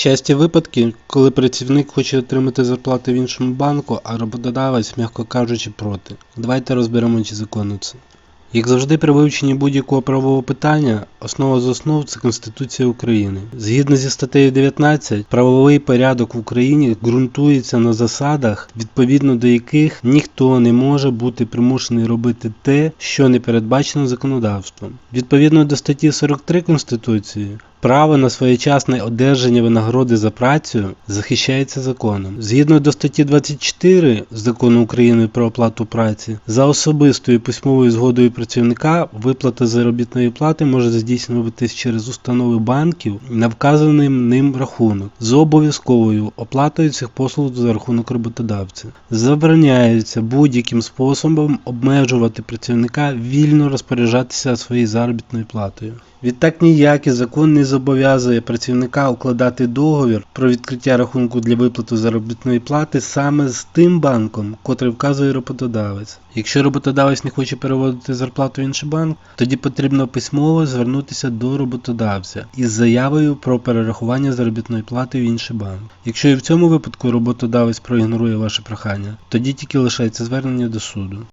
Часті випадки, коли працівник хоче отримати зарплату в іншому банку, а роботодавець, м'яко кажучи, проти. Давайте розберемо, чи законно це. Як завжди при вивченні будь-якого правового питання, основа з основ це Конституція України. Згідно зі статтею 19, правовий порядок в Україні ґрунтується на засадах, відповідно до яких ніхто не може бути примушений робити те, що не передбачено законодавством. Відповідно до статті 43 Конституції, Право на своєчасне одержання винагороди за працю захищається законом. Згідно до статті 24 Закону України про оплату праці, за особистою письмовою згодою працівника виплата заробітної плати може здійснюватись через установи банків на вказаний ним рахунок з обов'язковою оплатою цих послуг за рахунок роботодавця. Забороняється будь-яким способом обмежувати працівника вільно розпоряджатися своєю заробітною платою. Відтак ніякий закон не зобов'язує працівника укладати договір про відкриття рахунку для виплати заробітної плати саме з тим банком, котрий вказує роботодавець. Якщо роботодавець не хоче переводити зарплату в інший банк, тоді потрібно письмово звернутися до роботодавця із заявою про перерахування заробітної плати в інший банк. Якщо і в цьому випадку роботодавець проігнорує ваше прохання, тоді тільки лишається звернення до суду.